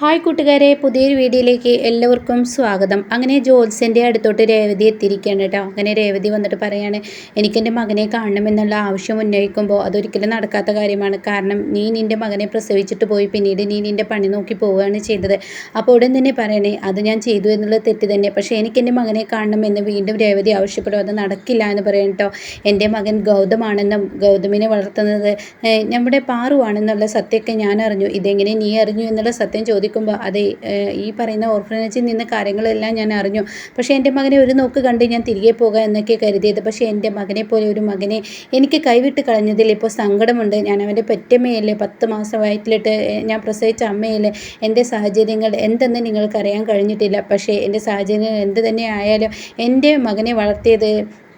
Hi കൂട്ടുകാരെ പുതിയൊരു വീഡിയോയിലേക്ക് എല്ലാവർക്കും സ്വാഗതം. അങ്ങനെ ജോത്സ്യന്റെ അടുത്തോട്ട് രേവതി എത്തിയിരിക്കുകയാണ് കേട്ടോ. അങ്ങനെ രേവതി വന്നിട്ട് പറയാണ് എനിക്കെന്റെ മകനെ കാണണമെന്നുള്ള ആവശ്യം ഉന്നയിക്കുമ്പോൾ അതൊരിക്കലും നടക്കാത്ത കാര്യമാണ്. കാരണം നീ നിന്റെ മകനെ പ്രസവിച്ചിട്ട് പോയി പിന്നീട് നീ നിന്റെ പണി നോക്കി പോവുകയാണ് ചെയ്തത്. അപ്പോൾ ഉടൻ തന്നെ പറയണേ അത് ഞാൻ ചെയ്തു എന്നുള്ള തെറ്റ് തന്നെ. പക്ഷേ എനിക്കെന്റെ മകനെ കാണണമെന്ന് വീണ്ടും രേവതി ആവശ്യപ്പെടും. അത് നടക്കില്ല എന്ന് പറയണം കേട്ടോ. എന്റെ മകൻ ഗൗതമാണെന്നും ഗൗതമിനെ വളർത്തുന്നത് നമ്മുടെ പാറുവാണെന്നുള്ള സത്യമൊക്കെ ഞാൻ അറിഞ്ഞു. ഇതെങ്ങനെ നീ അറിഞ്ഞു എന്നുള്ള സത്യം ചോദിക്കും ചോദിക്കുമ്പോൾ അതെ ഈ പറയുന്ന ഓർഫനേജിൽ നിന്ന് കാര്യങ്ങളെല്ലാം ഞാൻ അറിഞ്ഞു. പക്ഷേ എന്റെ മകനെ ഒരു നോക്ക് കണ്ട് ഞാൻ തിരികെ പോകാം എന്നൊക്കെ കരുതിയത്. പക്ഷേ എന്റെ മകനെ പോലെ ഒരു മകനെ എനിക്ക് കൈവിട്ട് കളഞ്ഞതിൽ ഇപ്പോൾ സങ്കടമുണ്ട്. ഞാൻ അവന്റെ പെറ്റമ്മയല്ലേ? പത്ത് മാസം വയറ്റിലിട്ട് ഞാൻ പ്രസവിച്ച അമ്മയല്ലേ? എന്റെ സാഹചര്യങ്ങൾ എന്തെന്ന് നിങ്ങൾക്കറിയാൻ കഴിഞ്ഞിട്ടില്ല. പക്ഷേ എന്റെ സാഹചര്യങ്ങൾ എന്ത് തന്നെ ആയാലും എന്റെ മകനെ വളർത്തിയത്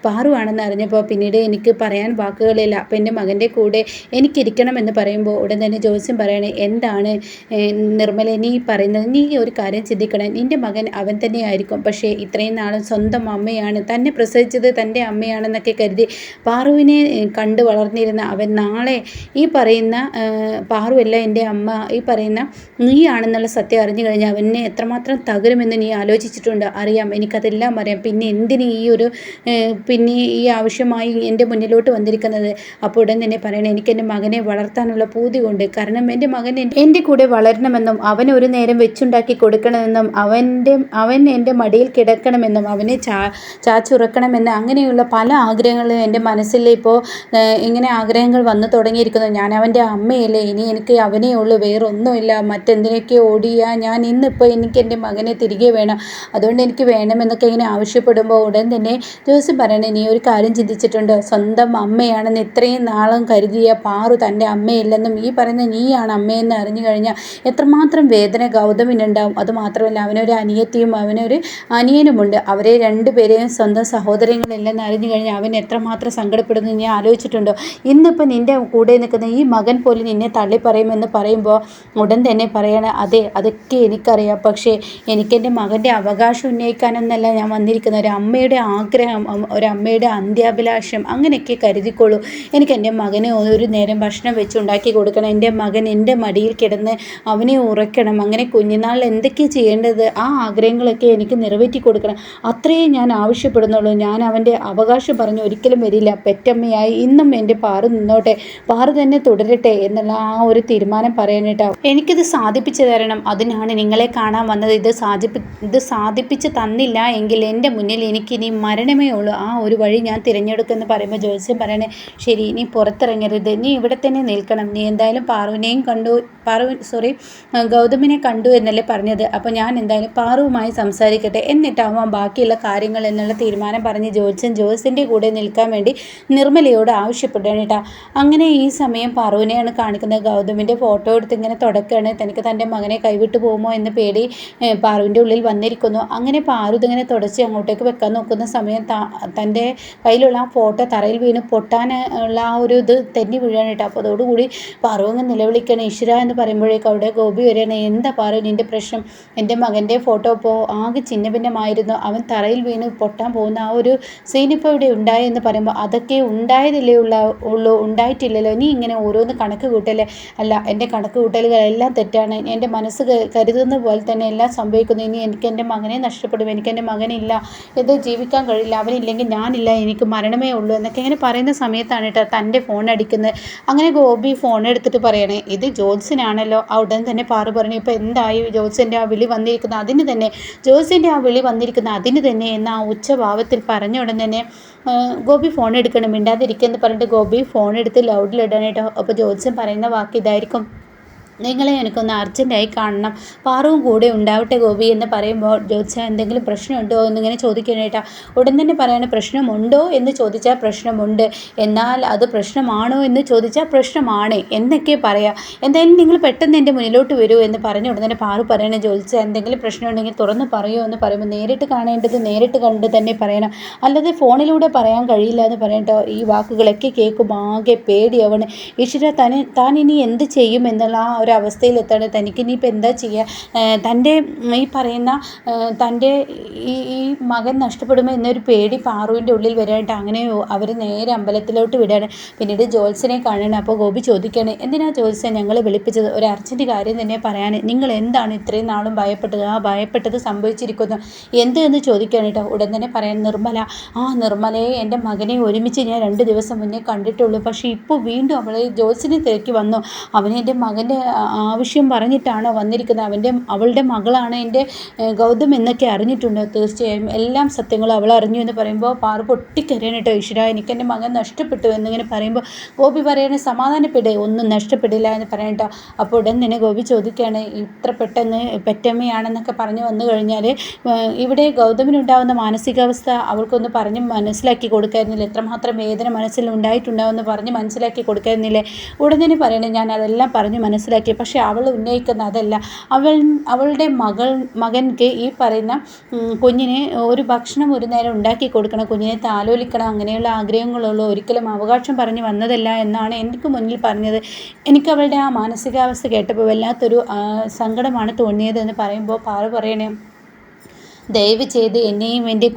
പാറുവാണെന്ന് അറിഞ്ഞപ്പോൾ പിന്നീട് എനിക്ക് പറയാൻ വാക്കുകളില്ല. അപ്പം എന്റെ മകന്റെ കൂടെ എനിക്കിരിക്കണമെന്ന് പറയുമ്പോൾ ഉടൻ തന്നെ ജോസ്യം പറയണേ എന്താണ് നിർമ്മല നീ പറയുന്നത്? നീ ഒരു കാര്യം ചിന്തിക്കണം. നിന്റെ മകൻ അവൻ തന്നെയായിരിക്കും. പക്ഷേ ഇത്രയും നാളും സ്വന്തം അമ്മയാണ്. തന്നെ പ്രസവിച്ചത് തന്റെ അമ്മയാണെന്നൊക്കെ കരുതി പാറുവിനെ കണ്ടു വളർന്നിരുന്ന അവൻ നാളെ ഈ പറയുന്ന പാറുവല്ല എന്റെ അമ്മ ഈ പറയുന്ന നീയാണെന്നുള്ള സത്യം അറിഞ്ഞു കഴിഞ്ഞാൽ അവനെ എത്രമാത്രം തകരുമെന്ന് നീ ആലോചിച്ചിട്ടുണ്ട്. അറിയാം എനിക്കതെല്ലാം അറിയാം. പിന്നെ എന്തിന് ഈ ഒരു പിന്നെ ഈ ആവശ്യമായി എന്റെ മുന്നിലോട്ട് വന്നിരിക്കുന്നത്. അപ്പോൾ ഉടൻ തന്നെ പറയണം എനിക്ക് എന്റെ മകനെ വളർത്താനുള്ള പൂതി കൊണ്ട് കാരണം എന്റെ മകൻ എന്റെ കൂടെ വളരണമെന്നും അവൻ ഒരു നേരം വെച്ചുണ്ടാക്കി കൊടുക്കണമെന്നും അവന്റെ അവൻ എന്റെ മടിയിൽ കിടക്കണമെന്നും അവനെ ചാ ചാച്ചുറക്കണമെന്ന് അങ്ങനെയുള്ള പല ആഗ്രഹങ്ങളും എന്റെ മനസ്സിൽ ഇപ്പോൾ ഇങ്ങനെ ആഗ്രഹങ്ങൾ വന്നു തുടങ്ങിയിരിക്കുന്നു. ഞാൻ അവന്റെ അമ്മയല്ലേ? ഇനി എനിക്ക് അവനേ ഉള്ളൂ. വേറൊന്നുമില്ല. മറ്റെന്തിനൊക്കെ ഓടിയാ ഞാൻ ഇന്നിപ്പോൾ എനിക്ക് എന്റെ മകനെ തിരികെ വേണം. അതുകൊണ്ട് എനിക്ക് വേണമെന്നൊക്കെ ഇങ്ങനെ ആവശ്യപ്പെടുമ്പോൾ ഉടൻ തന്നെ ജോസ് പറയണം പറയണേ നീ ഒരു കാര്യം ചിന്തിച്ചിട്ടുണ്ട്? സ്വന്തം അമ്മയാണെന്ന് ഇത്രയും നാളും കരുതിയ പാറു തന്റെ അമ്മയില്ലെന്നും ഈ പറയുന്ന നീയാണ് അമ്മയെന്ന് അറിഞ്ഞു കഴിഞ്ഞാൽ എത്രമാത്രം വേദന ഗൗതമിനുണ്ടാവും. അതുമാത്രമല്ല അവനൊരു അനിയത്തിയും അവനൊരു അനിയനുമുണ്ട്. അവരെ രണ്ടുപേരെയും സ്വന്തം സഹോദരങ്ങളില്ലെന്ന് അറിഞ്ഞു കഴിഞ്ഞാൽ അവൻ എത്രമാത്രം സങ്കടപ്പെടുന്നു നീ ആലോചിച്ചിട്ടുണ്ടോ? ഇന്നിപ്പോൾ നിന്റെ കൂടെ നിൽക്കുന്ന ഈ മകൻ പോലും നിന്നെ തള്ളിപ്പറയുമെന്ന് പറയുമ്പോൾ ഉടൻ തന്നെ പറയണ അതെ അതൊക്കെ എനിക്കറിയാം. പക്ഷേ എനിക്കെന്റെ മകന്റെ അവകാശം ഉന്നയിക്കാനെന്നല്ല ഞാൻ വന്നിരിക്കുന്ന ഒരു അമ്മയുടെ ആഗ്രഹം ഒരു ഒരമ്മയുടെ അന്ത്യാഭിലാഷം അങ്ങനെയൊക്കെ കരുതിക്കോളൂ. എനിക്ക് എന്റെ മകന് ഒരു നേരം ഭക്ഷണം വെച്ച് ഉണ്ടാക്കി കൊടുക്കണം. എന്റെ മകൻ എന്റെ മടിയിൽ കിടന്ന് അവനെ ഉറക്കണം. അങ്ങനെ കുഞ്ഞുനാളിൽ എന്തൊക്കെ ചെയ്യേണ്ടത്? ആ ആഗ്രഹങ്ങളൊക്കെ എനിക്ക് നിറവേറ്റി കൊടുക്കണം. അത്രയേ ഞാൻ ആവശ്യപ്പെടുന്നുള്ളൂ. ഞാൻ അവന്റെ അവകാശം പറഞ്ഞ് ഒരിക്കലും വരില്ല. പെറ്റമ്മയായി ഇന്നും എന്റെ പാറു നിന്നോട്ടെ. പാറു തന്നെ തുടരട്ടെ എന്നുള്ള ആ ഒരു തീരുമാനം പറയാനായിട്ടാവും എനിക്കിത് സാധിപ്പിച്ചു തരണം. അതിനാണ് നിങ്ങളെ കാണാൻ വന്നത്. ഇത് സാധിപ്പി ഇത് സാധിപ്പിച്ച് തന്നില്ല എങ്കിൽ എന്റെ മുന്നിൽ എനിക്കിനി മരണമേ ഉള്ളൂ. ആ ഒരു വഴി ഞാൻ തിരഞ്ഞെടുക്കുമെന്ന് പറയുമ്പോൾ ജ്യോത്സ്യം പറയണേ ശരി നീ പുറത്തിറങ്ങരുത്. നീ ഇവിടെ തന്നെ നിൽക്കണം. നീ എന്തായാലും പാറുവിനെയും കണ്ടു പാറു സോറി ഗൗതമിനെ കണ്ടു എന്നല്ലേ പറഞ്ഞത്. അപ്പോൾ ഞാൻ എന്തായാലും പാറുവുമായി സംസാരിക്കട്ടെ. എന്നിട്ടാവാം ബാക്കിയുള്ള കാര്യങ്ങൾ എന്നുള്ള തീരുമാനം പറഞ്ഞ് ജ്യോത്സ്യൻ ജോത്സ്യന്റെ കൂടെ നിൽക്കാൻ വേണ്ടി നിർമ്മലയോട് ആവശ്യപ്പെടുകയാണ് കേട്ടോ. അങ്ങനെ ഈ സമയം പാറുവിനെയാണ് കാണിക്കുന്നത്. ഗൗതമിന്റെ ഫോട്ടോ എടുത്ത് ഇങ്ങനെ തുടക്കുകയാണ്. തനിക്ക് തന്റെ മകനെ കൈവിട്ട് പോകുമോ എന്ന് പേടി പാറുവിന്റെ ഉള്ളിൽ വന്നിരിക്കുന്നു. അങ്ങനെ പാറു ഇതിങ്ങനെ തുടച്ച് അങ്ങോട്ടേക്ക് വെക്കാൻ നോക്കുന്ന സമയം തന്റെ കയ്യിലുള്ള ആ ഫോട്ടോ തറയിൽ വീണ് പൊട്ടാൻ ഉള്ള ആ ഒരു ഇത് തെന്നി വീഴാനായിട്ട് അപ്പോൾ അതോടുകൂടി പാറുവങ്ങ് നിലവിളിക്കണം ഈശ്വര എന്ന് പറയുമ്പോഴേക്കും അവിടെ ഗോപി വരികയാണ്. എന്താ പാറു നിന്റെ പ്രശ്നം? എന്റെ മകന്റെ ഫോട്ടോ ഇപ്പോൾ ആകെ ചിഹ്നഭിന്നമായിരുന്നു അവൻ തറയിൽ വീണ് പൊട്ടാൻ പോകുന്ന ആ ഒരു സീൻ ഇപ്പോൾ ഇവിടെ ഉണ്ടായെന്ന് പറയുമ്പോൾ അതൊക്കെ ഉണ്ടായതല്ലേ ഉള്ള ഉള്ളൂ ഉണ്ടായിട്ടില്ലല്ലോ. നീ ഇങ്ങനെ ഓരോന്ന് കണക്ക് കൂട്ടല്ലേ? അല്ല എന്റെ കണക്ക് കൂട്ടലുകളെല്ലാം തെറ്റാണ്. എന്റെ മനസ്സ് കരുതുന്ന പോലെ തന്നെ എല്ലാം സംഭവിക്കുന്നു. ഇനി എനിക്ക് എന്റെ മകനെ നഷ്ടപ്പെടും. എനിക്ക് എന്റെ മകനില്ല. ഇത് ജീവിക്കാൻ കഴിയില്ല. അവനില്ലെങ്കിൽ ഞാനില്ല എനിക്ക് മരണമേ ഉള്ളൂ എന്നൊക്കെ ഇങ്ങനെ പറയുന്ന സമയത്താണ് കേട്ടോ തന്റെ ഫോൺ അടിക്കുന്നത്. അങ്ങനെ ഗോപി ഫോൺ എടുത്തിട്ട് പറയണേ ഇത് ജോത്സിനാണല്ലോ ഉടൻ തന്നെ പാറു പറഞ്ഞു ഇപ്പോൾ എന്തായി ജോത്സിന്റെ ആ വിളി വന്നിരിക്കുന്ന അതിന് തന്നെ ജോത്സിന്റെ ആ വിളി വന്നിരിക്കുന്ന അതിന് തന്നെ എന്ന ആ ഉച്ചഭാവത്തിൽ പറഞ്ഞ ഉടൻ തന്നെ ഗോപി ഫോൺ എടുക്കണം മിണ്ടാതിരിക്കുക എന്ന് പറഞ്ഞിട്ട് ഗോപി ഫോൺ എടുത്ത് ലൗഡിലിടാനായിട്ടോ അപ്പോൾ ജോത്സ്യൻ പറയുന്ന വാക്ക് ഇതായിരിക്കും. നിങ്ങളെ എനിക്കൊന്ന് അർജന്റായി കാണണം. പാറവും കൂടെ ഉണ്ടാവട്ടെ ഗോപി എന്ന് പറയുമ്പോൾ ജ്യോത്സ എന്തെങ്കിലും പ്രശ്നമുണ്ടോ എന്നിങ്ങനെ ചോദിക്കാനായിട്ടാ. ഉടൻ തന്നെ പറയാണ് പ്രശ്നമുണ്ടോ എന്ന് ചോദിച്ചാൽ പ്രശ്നമുണ്ട്. എന്നാൽ അത് പ്രശ്നമാണോ എന്ന് ചോദിച്ചാൽ പ്രശ്നമാണ് എന്നൊക്കെ പറയാം. എന്തായാലും നിങ്ങൾ പെട്ടെന്ന് എന്റെ മുന്നിലോട്ട് വരൂ എന്ന് പറഞ്ഞ ഉടൻ തന്നെ പാറു പറയണ ജ്യോത്സ എന്തെങ്കിലും പ്രശ്നമുണ്ടെങ്കിൽ തുറന്ന് പറയുമോ എന്ന് പറയുമ്പോൾ നേരിട്ട് കാണേണ്ടത് നേരിട്ട് കണ്ട് തന്നെ പറയണം. അല്ലാതെ ഫോണിലൂടെ പറയാൻ കഴിയില്ല എന്ന് പറയട്ടോ ഈ വാക്കുകളൊക്കെ കേൾക്കും ആകെ പേടിയാവണ്. ഈശ്വര താൻ താൻ ഇനി എന്ത് ചെയ്യും എന്നുള്ള ആ ഒരു ഒരു അവസ്ഥയിലെത്താണ് തനിക്ക് ഇനിയിപ്പോൾ എന്താ ചെയ്യുക തന്റെ ഈ പറയുന്ന തന്റെ ഈ ഈ മകൻ നഷ്ടപ്പെടുമോ എന്നൊരു പേടി പാറുവിന്റെ ഉള്ളിൽ വരാനായിട്ട് അങ്ങനെ അവർ നേരെ അമ്പലത്തിലോട്ട് വിടുകയാണ്. പിന്നീട് ജോത്സനെ കാണണം അപ്പോൾ ഗോപി ചോദിക്കുകയാണ് എന്തിനാ ജോത്സ്യൻ ഞങ്ങളെ വിളിപ്പിച്ചത്? ഒരു അർജന്റ് കാര്യം തന്നെ പറയാൻ നിങ്ങൾ എന്താണ് ഇത്രയും നാളും ഭയപ്പെട്ടത്? ആ ഭയപ്പെട്ടത് സംഭവിച്ചിരിക്കുന്നു. എന്ത് എന്ന് ചോദിക്കുകയാണ് കേട്ടോ. ഉടൻ തന്നെ പറയാൻ നിർമ്മല ആ നിർമ്മലയെ എന്റെ മകനെ ഒരുമിച്ച് ഞാൻ രണ്ട് ദിവസം മുന്നേ കണ്ടിട്ടുള്ളൂ. പക്ഷേ ഇപ്പോൾ വീണ്ടും അവളെ ജോത്സിനെ തിരക്കി വന്നു. അവനെ എന്റെ മകന്റെ ആവശ്യം പറഞ്ഞിട്ടാണ് വന്നിരിക്കുന്നത്. അവന്റെ അവളുടെ മകളാണ് എന്റെ ഗൗതം എന്നൊക്കെ അറിഞ്ഞിട്ടുണ്ട്. തീർച്ചയായും എല്ലാം സത്യങ്ങളും അവൾ അറിഞ്ഞു എന്ന് പറയുമ്പോൾ പാറു പൊട്ടിക്കരയാണ് കേട്ടോ ഈശ്വര എനിക്ക് എന്റെ മകൻ നഷ്ടപ്പെട്ടു എന്നിങ്ങനെ പറയുമ്പോൾ ഗോപി പറയണ സമാധാനപ്പെടേ ഒന്നും നഷ്ടപ്പെടില്ല എന്ന് പറയണ്ട അപ്പോൾ ഉടൻ തന്നെ ഗോപി ചോദിക്കുകയാണ് ഇത്ര പെട്ടെന്ന് പെറ്റമ്മയാണെന്നൊക്കെ പറഞ്ഞു വന്നു കഴിഞ്ഞാൽ ഇവിടെ ഗൗതമിനുണ്ടാകുന്ന മാനസികാവസ്ഥ അവൾക്കൊന്ന് പറഞ്ഞ് മനസ്സിലാക്കി കൊടുക്കായിരുന്നില്ല? എത്രമാത്രം വേദന മനസ്സിൽ ഉണ്ടായിട്ടുണ്ടാവുമെന്ന് പറഞ്ഞ് മനസ്സിലാക്കി കൊടുക്കായിരുന്നില്ലേ? ഉടൻ തന്നെ പറയണേ ഞാൻ അതെല്ലാം പറഞ്ഞ് മനസ്സിലാക്കി പക്ഷേ അവൾ ഉന്നയിക്കുന്ന അതല്ല. അവൾ അവളുടെ മകൾ മകൻക്ക് ഈ പറയുന്ന കുഞ്ഞിനെ ഒരു ഭക്ഷണം ഒരു നേരം ഉണ്ടാക്കി കൊടുക്കണം കുഞ്ഞിനെ താലോലിക്കണം അങ്ങനെയുള്ള ആഗ്രഹങ്ങളുള്ള ഒരിക്കലും അവകാശം പറഞ്ഞ് വന്നതല്ല എന്നാണ് എനിക്ക് മുന്നിൽ പറഞ്ഞത്. എനിക്ക് അവളുടെ ആ മാനസികാവസ്ഥ കേട്ടപ്പോൾ വല്ലാത്തൊരു സങ്കടമാണ് തോന്നിയത് എന്ന് പറയുമ്പോൾ പാറ പറയണേ ദയവ് ചെയ്ത് എന്നെയും എന്റെ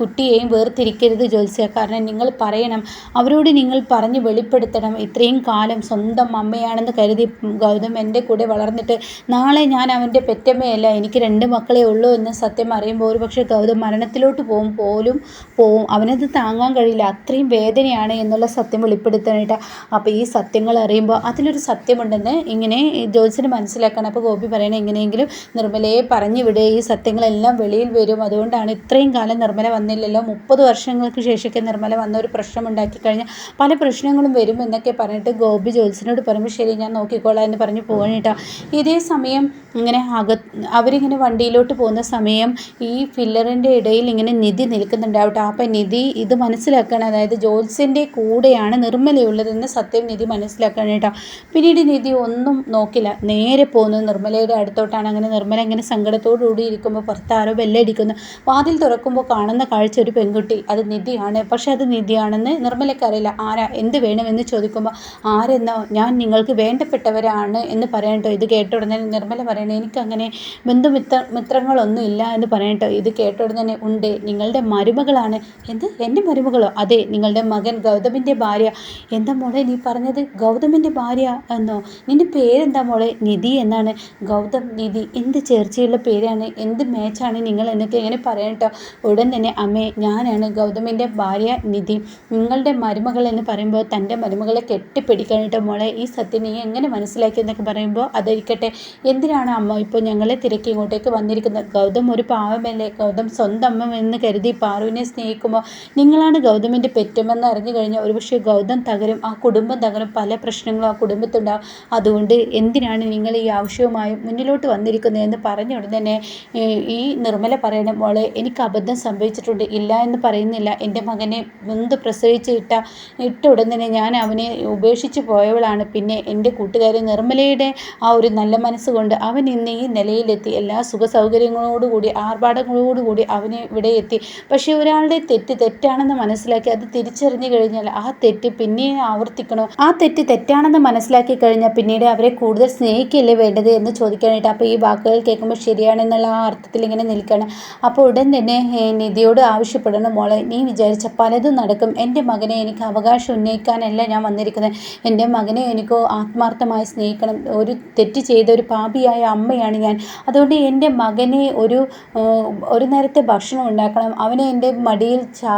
കുട്ടിയെയും വേർതിരിക്കരുത് ജ്യോത്സ്യ. കാരണം നിങ്ങൾ പറയണം അവരോട് നിങ്ങൾ പറഞ്ഞ് വെളിപ്പെടുത്തണം. ഇത്രയും കാലം സ്വന്തം അമ്മയാണെന്ന് കരുതി ഗൗതം എന്റെ കൂടെ വളർന്നിട്ട് നാളെ ഞാൻ അവന്റെ പെറ്റമ്മയല്ല എനിക്ക് രണ്ട് മക്കളെ ഉള്ളൂ എന്ന് സത്യം അറിയുമ്പോൾ ഒരു പക്ഷേ ഗൗതം മരണത്തിലോട്ട് പോകും പോലും പോവും. അവനത് താങ്ങാൻ കഴിയില്ല. അത്രയും വേദനയാണ് എന്നുള്ള സത്യം വെളിപ്പെടുത്താനായിട്ട്. അപ്പോൾ ഈ സത്യങ്ങൾ അറിയുമ്പോൾ അതിലൊരു സത്യമുണ്ടെന്ന് ഇങ്ങനെ ജ്യോത്സ്യന് മനസ്സിലാക്കണം. അപ്പോൾ ഗോപി പറയണം എങ്ങനെയെങ്കിലും നിർമ്മലയെ പറഞ്ഞു വിടുക ഈ സത്യങ്ങളെല്ലാം വെളിയിൽ വരും. അതുകൊണ്ടാണ് ഇത്രയും കാലം നിർമ്മല വന്നില്ലല്ലോ. മുപ്പത് വർഷങ്ങൾക്ക് ശേഷമൊക്കെ നിർമ്മല വന്ന ഒരു പ്രശ്നം ഉണ്ടാക്കി കഴിഞ്ഞാൽ പല പ്രശ്നങ്ങളും വരും എന്നൊക്കെ പറഞ്ഞിട്ട് ഗോപി ജോത്സ്യനോട് പറയുമ്പോൾ ശരി ഞാൻ നോക്കിക്കോളാം എന്ന് പറഞ്ഞ് പോകണിട്ടാ ഇതേ സമയം ഇങ്ങനെ അക അവരിങ്ങനെ വണ്ടിയിലോട്ട് പോകുന്ന സമയം ഈ ഫില്ലറിന്റെ ഇടയിൽ ഇങ്ങനെ നിധി നിൽക്കുന്നുണ്ടാവട്ടെ. അപ്പം നിധി ഇത് മനസ്സിലാക്കണം അതായത് ജോത്സ്യന്റെ കൂടെയാണ് നിർമ്മലയുള്ളതെന്ന് സത്യം നിധി മനസ്സിലാക്കണം കേട്ടോ. പിന്നീട് നിധി ഒന്നും നോക്കില്ല. നേരെ പോകുന്നത് നിർമ്മലയുടെ അടുത്തോട്ടാണ്. അങ്ങനെ നിർമ്മല ഇങ്ങനെ സങ്കടത്തോടു കൂടി ഇരിക്കുമ്പോൾ പുറത്താരോ ബെല്ലടി ഇരിക്കുന്നു വാതിൽ തുറക്കുമ്പോൾ കാണുന്ന കാഴ്ച ഒരു പെൺകുട്ടി അത് നിധിയാണ്. പക്ഷേ അത് നിധിയാണെന്ന് നിർമ്മലക്കറിയില്ല. ആരാ എന്ത് വേണമെന്ന് ചോദിക്കുമ്പോൾ ആരെന്നോ ഞാൻ നിങ്ങൾക്ക് വേണ്ടപ്പെട്ടവരാണ് എന്ന് പറയട്ടോ. ഇത് കേട്ട ഉടനെ നിർമ്മല പറയണേ എനിക്കങ്ങനെ ബന്ധുമിത്ര മിത്രങ്ങളൊന്നും ഇല്ല എന്ന് പറയട്ടോ. ഇത് കേട്ട ഉടനെ ഉണ്ട് നിങ്ങളുടെ മരുമകളാണ്. എന്ത്? എന്റെ മരുമകളോ? അതെ നിങ്ങളുടെ മകൻ ഗൗതമിന്റെ ഭാര്യ. എന്താ മോളെ നീ പറഞ്ഞത്? ഗൗതമിന്റെ ഭാര്യ എന്നോ? നിന്റെ പേരെന്താ മോളെ? നിധി എന്നാണ്. ഗൗതം നിധി എന്ത് ചേർച്ചയുള്ള പേരാണ്? എന്ത് മാച്ചാണ് നിങ്ങൾ എന്ന് എന്നൊക്കെ ഇങ്ങനെ പറയാം കേട്ടോ ഉടൻ തന്നെ അമ്മേ ഞാനാണ് ഗൗതമിന്റെ ഭാര്യ നിധി. നിങ്ങളുടെ മരുമകൾ എന്ന് പറയുമ്പോൾ തന്റെ മരുമകളെ കെട്ടിപ്പിടിക്കാനിട്ട് മോളെ? ഈ സത്യം നീ എങ്ങനെ മനസ്സിലാക്കി എന്നൊക്കെ പറയുമ്പോൾ അതിരിക്കട്ടെ എന്തിനാണ് അമ്മ ഇപ്പോൾ ഞങ്ങളെ തിരക്കി ഇങ്ങോട്ടേക്ക് വന്നിരിക്കുന്നത്? ഗൗതം ഒരു പാവമല്ലേ? ഗൗതം സ്വന്തം അമ്മ എന്ന് കരുതി പാറുവിനെ സ്നേഹിക്കുമ്പോൾ നിങ്ങളാണ് ഗൗതമിന്റെ പെറ്റുമെന്ന് അറിഞ്ഞു കഴിഞ്ഞാൽ ഒരുപക്ഷെ ഗൗതം തകരും. ആ കുടുംബം തകരും. പല പ്രശ്നങ്ങളും ആ കുടുംബത്തുണ്ടാകും അതുകൊണ്ട് എന്തിനാണ് നിങ്ങൾ ഈ ആവശ്യവുമായി മുന്നിലോട്ട് വന്നിരിക്കുന്നത് എന്ന് പറഞ്ഞ ഉടൻ തന്നെ ഈ നിർമ്മല പറയണം മോളെ എനിക്ക് അബദ്ധം സംഭവിച്ചിട്ടുണ്ട് ഇല്ല എന്ന് പറയുന്നില്ല. എന്റെ മകനെ നൊന്ത് പ്രസവിച്ച് ഇട്ട ഇട്ട ഉടൻ തന്നെ ഞാൻ അവനെ ഉപേക്ഷിച്ച് പോയവളാണ്. പിന്നെ എന്റെ കൂട്ടുകാരി നിർമ്മലയുടെ ആ ഒരു നല്ല മനസ്സുകൊണ്ട് അവൻ ഇന്ന് ഈ നിലയിലെത്തി. എല്ലാ സുഖ സൗകര്യങ്ങളോടുകൂടി ആർഭാടങ്ങളോടുകൂടി അവനെ ഇവിടെ എത്തി. പക്ഷേ ഒരാളുടെ തെറ്റ് തെറ്റാണെന്ന് മനസ്സിലാക്കി അത് തിരിച്ചറിഞ്ഞു കഴിഞ്ഞാൽ ആ തെറ്റ് പിന്നെ ആവർത്തിക്കണോ? ആ തെറ്റ് തെറ്റാണെന്ന് മനസ്സിലാക്കി കഴിഞ്ഞാൽ പിന്നീട് അവരെ കൂടുതൽ സ്നേഹിക്കല്ലേ വേണ്ടത് എന്ന് ചോദിക്കാനായിട്ട്. അപ്പോൾ ഈ വാക്കുകൾ കേൾക്കുമ്പോൾ ശരിയാണെന്നുള്ള ആ അർത്ഥത്തിൽ ഇങ്ങനെ നിൽക്കണം അപ്പോൾ ഉടൻ തന്നെ നിധിയോട് ആവശ്യപ്പെടണം മോളെ. നീ വിചാരിച്ച പലതും നടക്കും. എന്റെ മകനെ എനിക്ക് അവകാശം ഉന്നയിക്കാനല്ല ഞാൻ വന്നിരിക്കുന്നത്. എന്റെ മകനെ എനിക്ക് ആത്മാർത്ഥമായി സ്നേഹിക്കണം. ഒരു തെറ്റ് ചെയ്ത ഒരു പാപിയായ അമ്മയാണ് ഞാൻ. അതുകൊണ്ട് എന്റെ മകനെ ഒരു ഒരു നേരത്തെ ഭക്ഷണം ഉണ്ടാക്കണം. അവനെ എന്റെ മടിയിൽ ചാ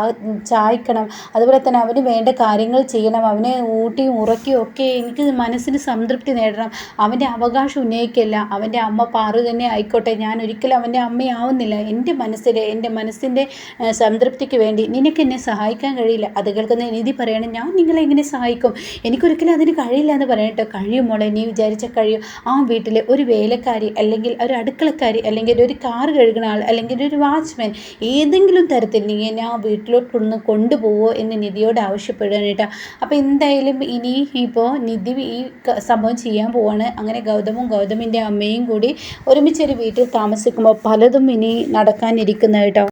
ചായ്ക്കണം. അതുപോലെ തന്നെ അവന് വേണ്ട കാര്യങ്ങൾ ചെയ്യണം. അവനെ ഊട്ടിയും ഉറക്കിയും ഒക്കെ എനിക്ക് മനസ്സിന് സംതൃപ്തി നേടണം. അവന്റെ അവകാശം ഉന്നയിക്കില്ല. അവന്റെ അമ്മ പാറു തന്നെ ആയിക്കോട്ടെ. ഞാൻ ഒരിക്കലും അവന്റെ അമ്മയാവുന്നില്ല. എന്റെ മനസ്സിലെ എന്റെ മനസ്സിന്റെ സംതൃപ്തിക്ക് വേണ്ടി നിനക്ക് എന്നെ സഹായിക്കാൻ കഴിയില്ല. അത് കേൾക്കുന്ന നിധി പറയണം ഞാൻ നിങ്ങളെ എങ്ങനെ സഹായിക്കും? എനിക്കൊരിക്കലും അതിന് കഴിയില്ല എന്ന് പറയട്ടെ. കഴിയും മോളെ നീ വിചാരിച്ച കഴിയും. ആ വീട്ടിലെ ഒരു വേലക്കാരി അല്ലെങ്കിൽ ഒരു അടുക്കളക്കാരി അല്ലെങ്കിൽ ഒരു കാർ കഴുകുന്ന ആൾ അല്ലെങ്കിൽ ഒരു വാച്ച്മാൻ ഏതെങ്കിലും തരത്തിൽ നീ എന്നെ ആ വീട്ടിലോട്ടൊന്ന് കൊണ്ടുപോവോ എന്ന് നിധിയോട് ആവശ്യപ്പെടുകയാണ് അപ്പോൾ എന്തായാലും ഇനി ഇപ്പോൾ നിധി ഈ സംഭവം ചെയ്യാൻ പോവാണ്. അങ്ങനെ ഗൗതമും ഗൗതമിന്റെ അമ്മയും കൂടി ഒരുമിച്ചൊരു വീട്ടിൽ താമസിക്കുമ്പോൾ പലതും ഇനി നടക്കാനിരിക്കുന്നത് കേട്ടോ.